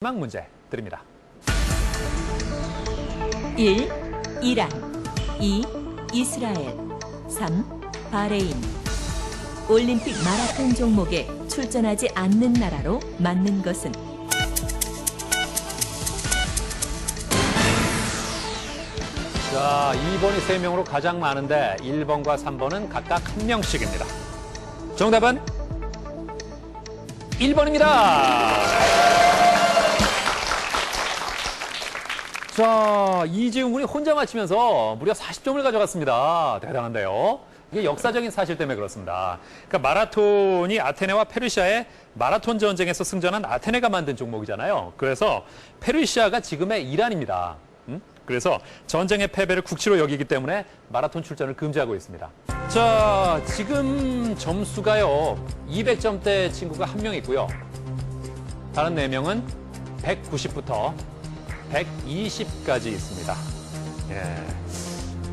마지막 문제 드립니다. 1. 이란 2. 이스라엘 3. 바레인 올림픽 마라톤 종목에 출전하지 않는 나라로 맞는 것은 자, 2번이 3명으로 가장 많은데 1번과 3번은 각각 한 명씩입니다. 정답은 1번입니다. 자, 이지훈 군이 혼자 맞히면서 무려 40점을 가져갔습니다. 대단한데요. 이게 역사적인 사실 때문에 그렇습니다. 그러니까 마라톤이 아테네와 페르시아의 마라톤 전쟁에서 승전한 아테네가 만든 종목이잖아요. 그래서 페르시아가 지금의 이란입니다. 음? 그래서 전쟁의 패배를 국치로 여기기 때문에 마라톤 출전을 금지하고 있습니다. 자, 지금 점수가요. 200점대 친구가 한 명 있고요. 다른 4명은 190부터 120까지 있습니다. 예.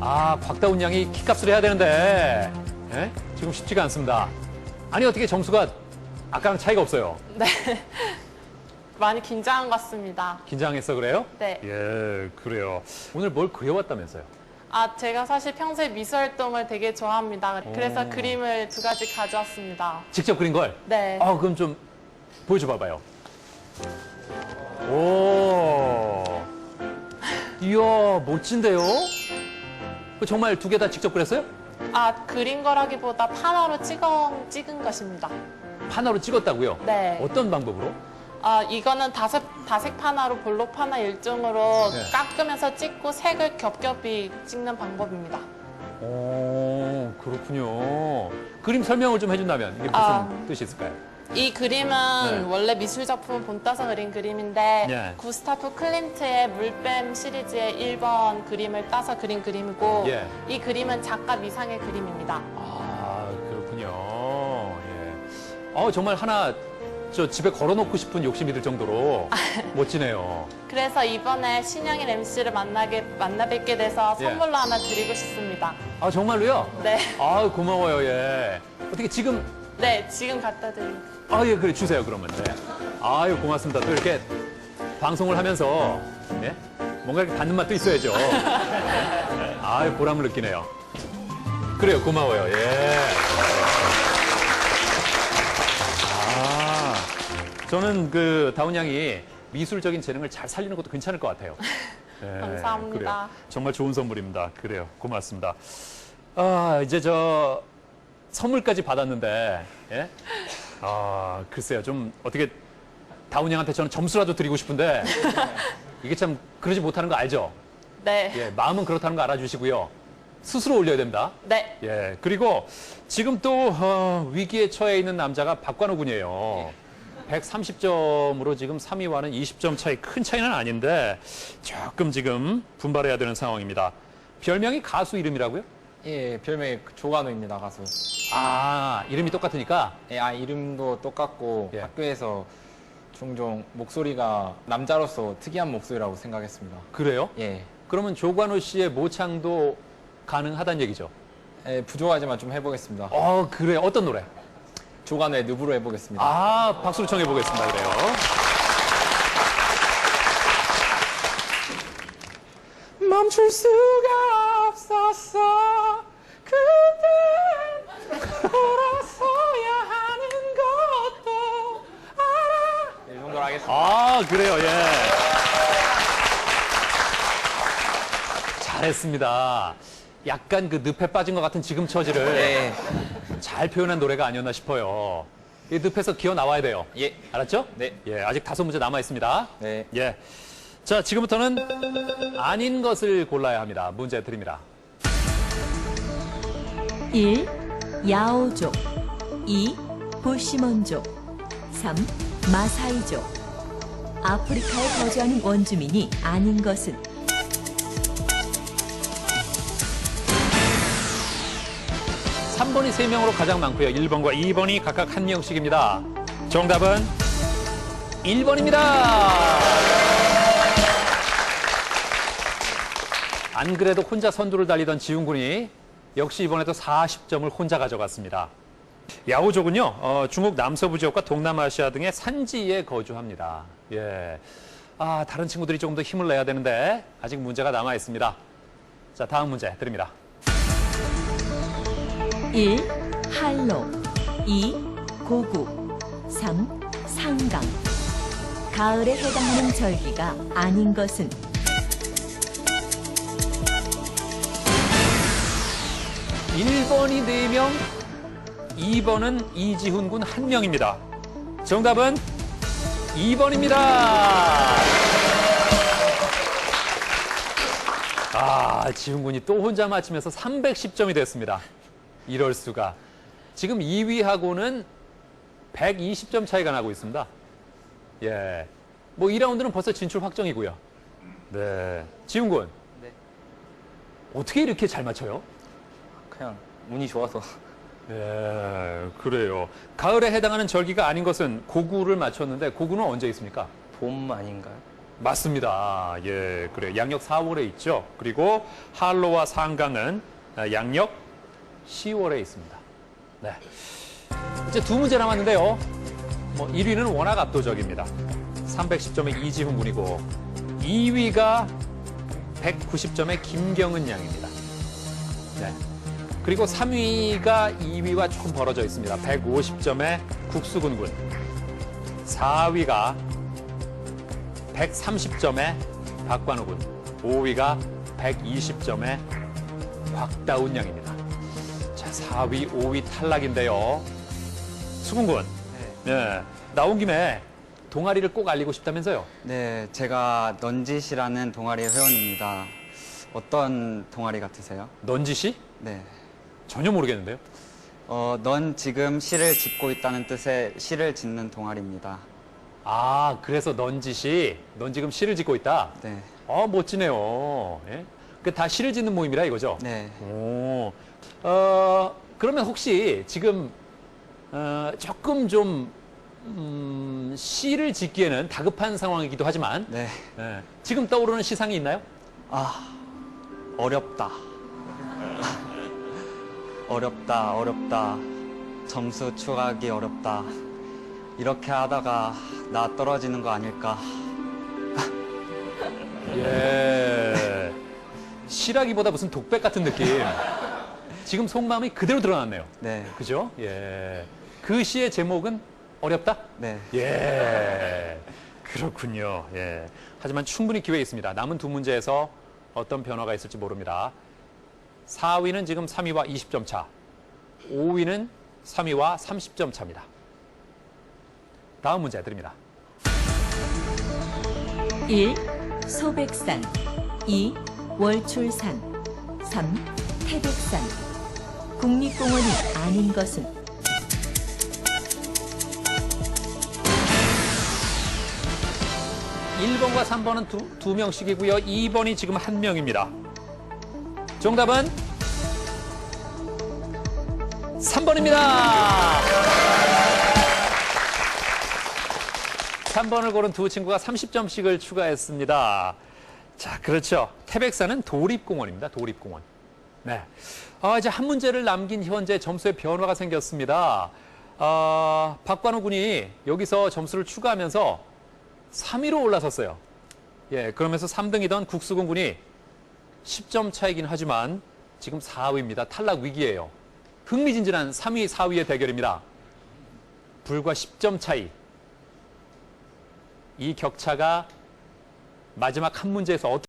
아, 곽다운 양이 키값을 해야 되는데, 예? 지금 쉽지가 않습니다. 아니, 어떻게 점수가 아까랑 차이가 없어요? 네. 많이 긴장한 것 같습니다. 긴장했어, 그래요? 네. 예, 그래요. 오늘 뭘 그려왔다면서요? 아, 제가 사실 평소에 미술 활동을 되게 좋아합니다. 그래서 오. 그림을 두 가지 가져왔습니다. 직접 그린 걸? 네. 아, 그럼 좀 보여줘 봐봐요. 오. 이야, 멋진데요? 그 정말 두 개 다 직접 그렸어요? 아, 그린 거라기보다 판화로 찍어, 찍은 것입니다. 판화로 찍었다고요? 네. 어떤 방법으로? 아, 이거는 다색, 다색 판화로 볼록 판화 일종으로 네. 깎으면서 찍고 색을 겹겹이 찍는 방법입니다. 오, 그렇군요. 그림 설명을 좀 해준다면 이게 무슨 아. 뜻이 있을까요? 이 그림은 네. 원래 미술 작품을 본따서 그린 그림인데 네. 구스타프 클린트의 물뱀 시리즈의 1번 그림을 따서 그린 그림이고 예. 이 그림은 작가 미상의 그림입니다. 아, 그렇군요. 예. 어, 정말 하나 저 집에 걸어놓고 싶은 욕심이 들 정도로 멋지네요. 그래서 이번에 신영일 MC를 만나게 만나 뵙게 돼서 예. 선물로 하나 드리고 싶습니다. 아, 정말로요? 네, 아, 고마워요. 예. 어떻게 지금 네 지금 갖다 드립니다. 아, 예, 그래 주세요. 그러면. 네. 아유, 고맙습니다. 또 이렇게 방송을 하면서 예? 뭔가 이렇게 받는 맛도 있어야죠. 아유, 보람을 느끼네요. 그래요, 고마워요. 예. 아, 저는 그 다운 양이 미술적인 재능을 잘 살리는 것도 괜찮을 것 같아요. 예, 감사합니다. 그래요. 정말 좋은 선물입니다. 그래요. 고맙습니다. 아, 이제 저 선물까지 받았는데, 예? 아, 글쎄요. 좀 어떻게 다운 양한테 저는 점수라도 드리고 싶은데, 이게 참 그러지 못하는 거 알죠? 네, 예, 마음은 그렇다는 거 알아주시고요. 스스로 올려야 됩니다. 네, 예, 그리고 지금 또 어, 위기에 처해 있는 남자가 박관호 군이에요. 130점으로 지금 3위와는 20점 차이 큰 차이는 아닌데 조금 지금 분발해야 되는 상황입니다. 별명이 가수 이름이라고요? 예, 별명이 조관우입니다, 가수. 아, 이름이 똑같으니까 예, 아, 이름도 똑같고 예. 학교에서 종종 목소리가 남자로서 특이한 목소리라고 생각했습니다. 그래요? 예. 그러면 조관호 씨의 모창도 가능하다는 얘기죠? 예, 부족하지만 좀 해보겠습니다. 어, 그래요. 어떤 노래? 조관우의 늪으로 해보겠습니다. 아, 박수로 청해 보겠습니다. 그래요. 멈출 수가 없었어. 돌아서야 하는 것도 알아. 이 정도로 하겠습니다. 아, 그래요. 예. 잘했습니다. 약간 그 늪에 빠진 것 같은 지금 처지를 예. 잘 표현한 노래가 아니었나 싶어요. 이 늪에서 기어 나와야 돼요. 예. 알았죠? 네. 예, 아직 다섯 문제 남아 있습니다. 네. 예. 자, 지금부터는 아닌 것을 골라야 합니다. 문제 드립니다. 1. 야오족 2. 보시몬족 3. 마사이족 아프리카에 거주하는 원주민이 아닌 것은 3번이 3명으로 가장 많고요. 1번과 2번이 각각 한 명씩입니다. 정답은 1번입니다. 안 그래도 혼자 선두를 달리던 지훈 군이 역시 이번에도 40점을 혼자 가져갔습니다. 야오족은요, 어, 중국 남서부 지역과 동남아시아 등의 산지에 거주합니다. 예. 아, 다른 친구들이 조금 더 힘을 내야 되는데 아직 문제가 남아 있습니다. 자, 다음 문제 드립니다. 1. 한로 2. 고구 3. 상강 가을에 해당하는 절기가 아닌 것은 1번이 4명, 2번은 이지훈 군 1명입니다. 정답은 2번입니다. 아, 지훈 군이 또 혼자 맞히면서 310점이 됐습니다. 이럴 수가. 지금 2위하고는 120점 차이가 나고 있습니다. 예. 뭐 2라운드는 벌써 진출 확정이고요. 네. 지훈 군. 네. 어떻게 이렇게 잘 맞춰요? 그냥 운이 좋아서 예, 그래요. 가을에 해당하는 절기가 아닌 것은 고구를 맞췄는데 고구는 언제 있습니까? 봄 아닌가요? 맞습니다. 예, 그래요. 양력 4월에 있죠. 그리고 한로와 상강은 아, 양력 10월에 있습니다. 네. 이제 두 문제 남았는데요. 뭐 1위는 워낙 압도적입니다. 310점의 이지훈 군이고 2위가 190점의 김경은 양입니다. 네. 그리고 3위가 2위와 조금 벌어져 있습니다. 150점의 국수군 군. 4위가 130점의 박관우 군. 5위가 120점의 곽다운 양입니다. 자, 4위, 5위 탈락인데요. 수군 군. 네. 예. 나온 김에 동아리를 꼭 알리고 싶다면서요? 네, 제가 넌짓이라는 동아리 회원입니다. 어떤 동아리 같으세요? 넌지시? 네. 전혀 모르겠는데요. 어, 넌 지금 시를 짓고 있다는 뜻의 시를 짓는 동아리입니다. 아, 그래서 넌지시, 넌 지금 시를 짓고 있다. 네. 아, 멋지네요. 예? 그다 시를 짓는 모임이라 이거죠? 네. 오, 어, 그러면 혹시 지금, 어, 조금 좀, 음, 시를 짓기에는 다급한 상황이기도 하지만, 네. 예, 지금 떠오르는 시상이 있나요? 아, 어렵다. 어렵다, 어렵다. 점수 추가하기 어렵다. 이렇게 하다가 나 떨어지는 거 아닐까. 예. 시라기보다 무슨 독백 같은 느낌. 지금 속마음이 그대로 드러났네요. 네. 그죠? 예. 그 시의 제목은 어렵다? 네. 예. 그렇군요. 예. 하지만 충분히 기회 있습니다. 남은 두 문제에서 어떤 변화가 있을지 모릅니다. 4위는 지금 3위와 20점 차. 5위는 3위와 30점 차입니다. 다음 문제 드립니다. 1. 소백산 2. 월출산 3. 태백산 국립공원이 아닌 것은 1번과 3번은 두, 두 명씩이고요. 2번이 지금 한 명입니다. 정답은 3번입니다. 3번을 고른 두 친구가 30점씩을 추가했습니다. 자, 그렇죠. 태백산은 도립공원입니다. 도립공원. 네. 아, 이제 한 문제를 남긴 현재 점수에 변화가 생겼습니다. 아, 박관우 군이 여기서 점수를 추가하면서 3위로 올라섰어요. 예, 그러면서 3등이던 국수군 군이 10점 차이긴 하지만 지금 4위입니다. 탈락 위기예요. 흥미진진한 3위, 4위의 대결입니다. 불과 10점 차이. 이 격차가 마지막 한 문제에서 어떻게